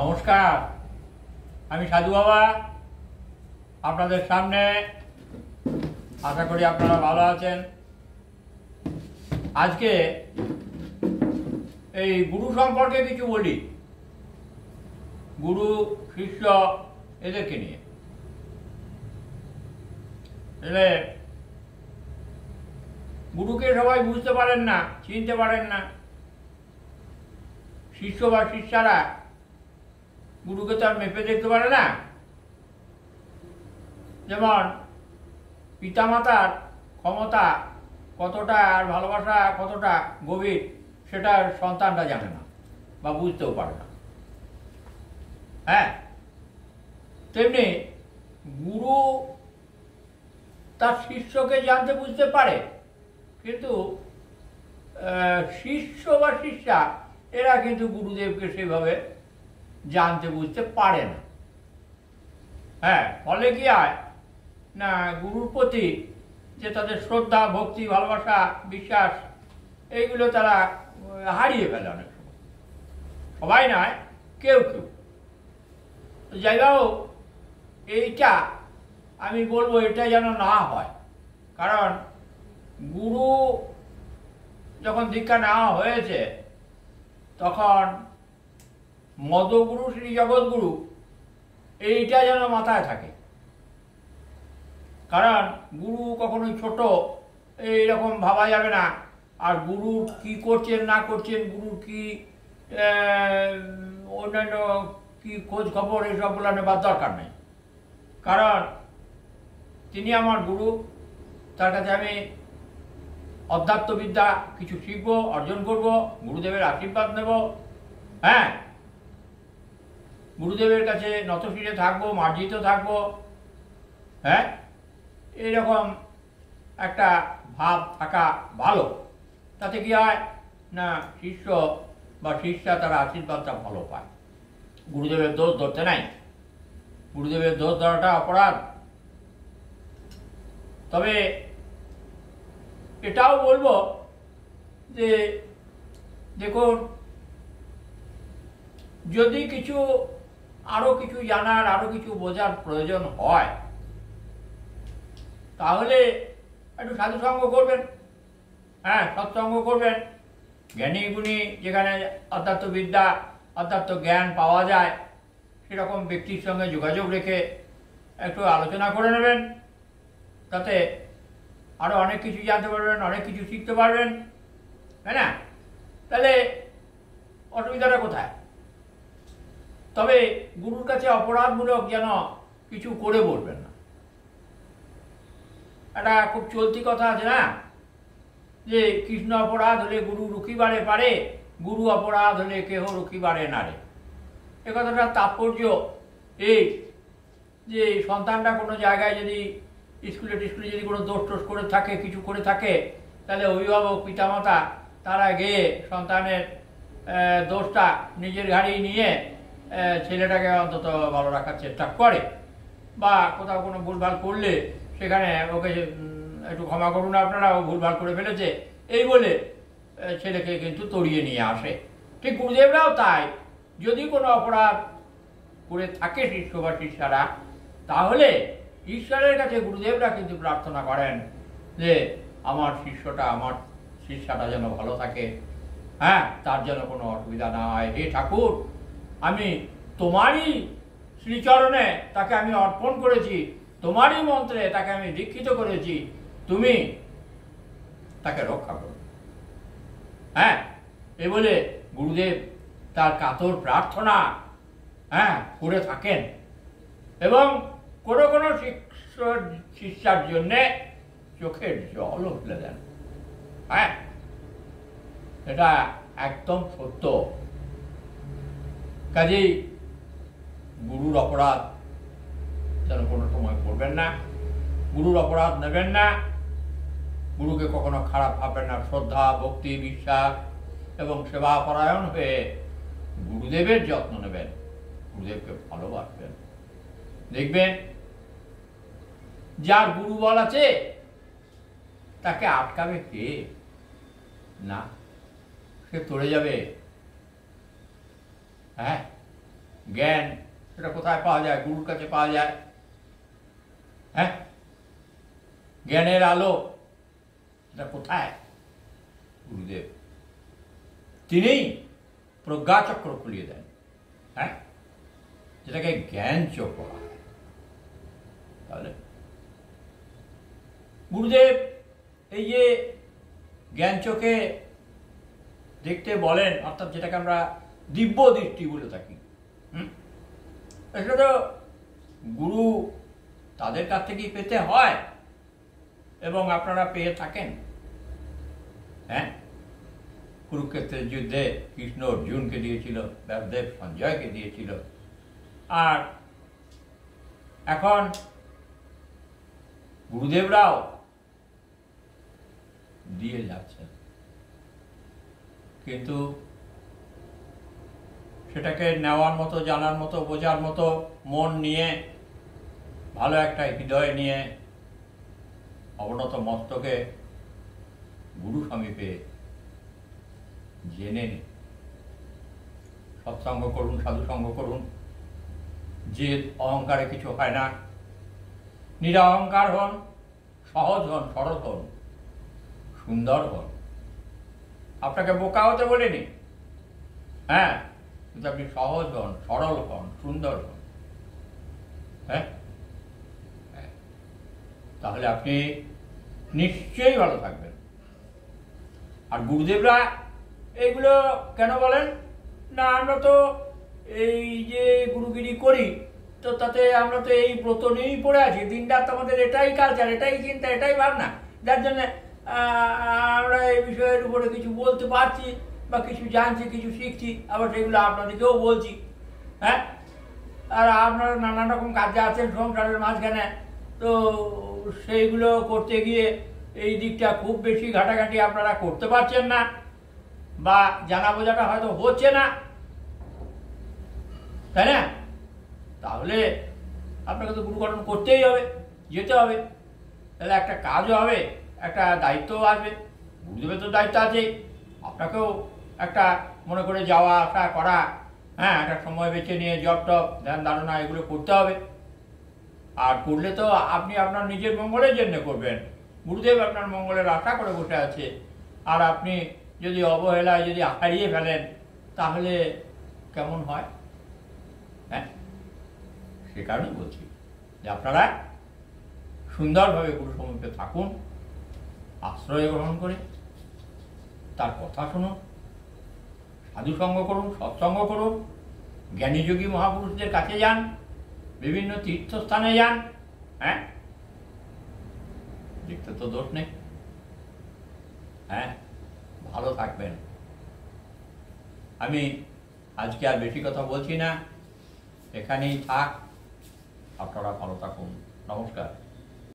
নমস্কার, আমি সাধু বাবা, আপনাদের সামনে আশা করি আপনারা ভালো আছেন। আজকে এই গুরু সম্পর্কে কিছু বলি। গুরু, শিষ্য এদেরকে নিয়ে। এলে গুরুকে সবাই বুঝতে পারেন না, চিনতে পারেন না। শিষ্য বা শিষ্যারা গুরুকে তো আর মেপে দেখতে পারে না। যেমন, পিতামাতার ক্ষমতা কতটা আর ভালোবাসা কতটা গভীর, সেটা সন্তানরা জানে না বা বুঝতেও পারে না। হ্যাঁ? তেমনি গুরু তার শিষ্যকে জানতে বুঝতে পারে, কিন্তু শিষ্য বা শিষ্যা, এরা কিন্তু গুরুদেবকে সেভাবে জানতে বুঝতে পারে না। হ্যাঁ ফলে কি হয়? না, গুরুর প্রতি যে তাদের শ্রদ্ধা, ভক্তি, ভালোবাসা, বিশ্বাস, এইগুলো তারা হারিয়ে ফেলে অনেক সময়। সবাই নয় কেউ কেউ। যাই হোক, এইটা আমি বলব, এটা যেন না হয়। কারণ গুরু যখন দীক্ষা নেওয়া হয়েছে, তখন মদগুরু শ্রী জগৎগুরু এইটা যেন মাথায় থাকে। কারণ গুরু কখনোই ছোট, এইরকম ভাবা যাবে না। আর গুরু কি করছেন, না করছেন, গুরু কি অন্যান্য কি খোঁজ খবর, এইসব এইসবগুলো নেবার দরকার নেই। কারণ তিনি আমার গুরু, তার কাছে আমি অধ্যাত্মবিদ্যা কিছু শিখব, অর্জন করব, গুরুদেবের আশীর্বাদ নেব। হ্যাঁ গুরুদেবের কাছে নতশিরে থাকব, মার্জিত থাকব হ্যাঁ? এরকম একটা ভাব থাকা ভালো। তাতে কি হয়? না, শিষ্য বা শিষ্যা তারা আশীর্বাদটা ভালো পায়। গুরুদেবের দোষ ধরতে নাই। গুরুদেবের দোষ ধরাটা অপরাধ। তবে এটাও বলব যে, দেখুন, যদি কিছু আরও কিছু জানার, আরও কিছু বোঝার প্রয়োজন হয়, তাহলে একটু সাধু সঙ্গ করবেন। হ্যাঁ সৎসঙ্গ করবেন। জ্ঞানী গুণী যেখানে অধ্যাত্মবিদ্যা অধ্যাত্ম জ্ঞান পাওয়া যায়, সেরকম ব্যক্তির সঙ্গে যোগাযোগ রেখে একটু আলোচনা করে নেবেন, তাতে আরও অনেক কিছু জানতে পারবেন, অনেক কিছু শিখতে পারবেন। তাই না? তাহলে অসুবিধাটা কোথায়? তবে গুরুর কাছে অপরাধমূলক যেন কিছু করে বলবেন না। একটা খুব চলতি কথা আছে না? যে কৃষ্ণ অপরাধ হলে গুরু রুখিবারে পারে, গুরু অপরাধ হলে কেহ রুখিবারে নারে এ কথাটার তাৎপর্য। এই যে সন্তানটা কোনো জায়গায় যদি স্কুলে টিস্কুলে যদি কোনো দোষ টোষ করে থাকে, কিছু করে থাকে, তাহলে অভিভাবক, পিতামাতা তারা গিয়ে সন্তানের দোষটা নিজের ঘাড়ি নিয়ে ছেলেটাকে অন্তত ভালো রাখার চেষ্টা করে। বা কোথাও কোনো ভুলভাল করলে সেখানে ওকে একটু ক্ষমা করুন আপনারা, ও ভুলভাল করে ফেলেছে। এই বলে ছেলেকে কিন্তু তড়িয়ে নিয়ে আসে। ঠিক গুরুদেবরাও তাই। যদি কোনো অপরাধ করে থাকে শিষ্য বা শিষ্যারা তাহলে ঈশ্বরের কাছে গুরুদেবরা কিন্তু প্রার্থনা করেন যে, আমার শিষ্যটা, আমার শিষ্যাটা যেন ভালো থাকে। হ্যাঁ তার যেন কোনো অসুবিধা না হয়। হে ঠাকুর আমি তোমারই শ্রীচরণে তাকে আমি অর্পণ করেছি, তোমারই মন্ত্রে তাকে আমি দীক্ষিত করেছি, তুমি তাকে রক্ষা করো। হ্যাঁ এ বলে গুরুদেব তার কাতর প্রার্থনা হ্যাঁ করে থাকেন। এবং কোনো কোনো শিষ্য শিষ্যার জন্যে চোখের জলও ফেলে দেন। হ্যাঁ এটা একদম সত্য। কাজেই গুরুর অপরাধ যেন কোনো সময় করবেন না, গুরুর অপরাধ নেবেন না, গুরুকে কখনো খারাপ ভাববেন না, শ্রদ্ধা, ভক্তি, বিশ্বাস এবং সেবা পরায়ণ হয়ে গুরুদেবের যত্ন নেবেন, গুরুদেবকে ভালোবাসবেন। দেখবেন, যার গুরু বল আছে, তাকে আটকাবে কে? না, সে তরে যাবে হ্যাঁ জ্ঞান সেটা কোথায় পাওয়া যায় গুরুর কাছে পাওয়া যায় হ্যাঁ জ্ঞানের আলো সেটা কোথায় গুরুদেব তিনিই প্রজ্ঞাচক্র খুলিয়ে দেন হ্যাঁ যেটাকে জ্ঞান চোখ বলা হয় তাহলে গুরুদেব এই যে জ্ঞান চোখে দেখতে বলেন অর্থাৎ যেটাকে আমরা দিব্য দৃষ্টি বলে থাকি। এটা তো গুরু তাদের কাছ থেকেই পেতে হয় এবং আপনারা পেয়ে থাকেন। হ্যাঁ? কুরুক্ষেত্রের যুদ্ধে কৃষ্ণ অর্জুনকে দিয়েছিল, ব্যাসদেব সঞ্জয়কে দিয়েছিল। আর এখন গুরুদেবরাও দিয়ে যাচ্ছেন। কিন্তু সেটাকে নেওয়ার মতো, জানার মতো, বোঝার মতো মন নিয়ে, ভালো একটা হৃদয় নিয়ে অবনত মস্তকে গুরু সমীপে জেনে নিন সৎসঙ্গ করুন, সাধুসঙ্গ করুন। যে অহংকারে কিছু হয় না। নিরহংকার হন, সহজ হন, সরল হন, সুন্দর হন। আপনাকে বোকা হতে বলিনি? হ্যাঁ? কিন্তু আপনি সহজ হন, সরল হন, সুন্দর হন। হ্যাঁ? হ্যাঁ। তাহলে আপনি নিশ্চয়ই ভালো থাকবেন। আর গুরুদেবরা এইগুলো কেন বলেন? না, আমরা তো এই যে গুরুগিরি করি, তো তাতে আমরা তো এই ব্রত নিয়েই পড়ে আছি। দিনরাত আমাদের এটাই কালচার এটাই চিন্তা, এটাই ভাবনা। যার জন্য আমরা এই বিষয়ের উপরে কিছু বলতে পারছি। বা কিছু জানছি, কিছু শিখছি, আবার সেগুলো আপনাদেরকেও বলছি হ্যাঁ? আর আপনারা নানান রকম কাজে আছেন সংসারের মাঝখানে, তো সেইগুলো করতে গিয়ে এই দিকটা খুব বেশি ঘাটাঘাটি আপনারা করতে পারছেন না, বা জানা বোঝাটা হয়তো হচ্ছে না। তাই না? তাহলে আপনাকে তো গুরুকরণ করতেই হবে, যেতে হবে। তাহলে একটা কাজও হবে, একটা দায়িত্বও আসবে, গুরুদেবের তো দায়িত্ব আছেই। আপনাকেও একটা মনে করে যাওয়া আসা করা হ্যাঁ একটা সময় বেছে নিয়ে জব টপ ধ্যান ধারণা এগুলো করতে হবে। আর করলে তো আপনি আপনার নিজের মঙ্গলের জন্য করবেন। গুরুদেব আপনার মঙ্গলের আশা করে বসে আছে। আর আপনি যদি অবহেলায় যদি হারিয়ে ফেলেন, তাহলে কেমন হয়? হ্যাঁ সে কারণেই বলছি যে আপনারা সুন্দরভাবে গুরু সমীপে থাকুন, আশ্রয় গ্রহণ করে, তার কথা শুনুন। সাধুসঙ্গ করুন, সৎসঙ্গ করুন, জ্ঞানীযোগী মহাপুরুষদের কাছে যান, বিভিন্ন তীর্থস্থানে যান হ্যাঁ? দেখতে তো দোষ নেই। হ্যাঁ ভালো থাকবেন। আমি আজকে আর বেশি কথা বলছি না। এখানেই থাক। আপনারা ভালো থাকুন। নমস্কার।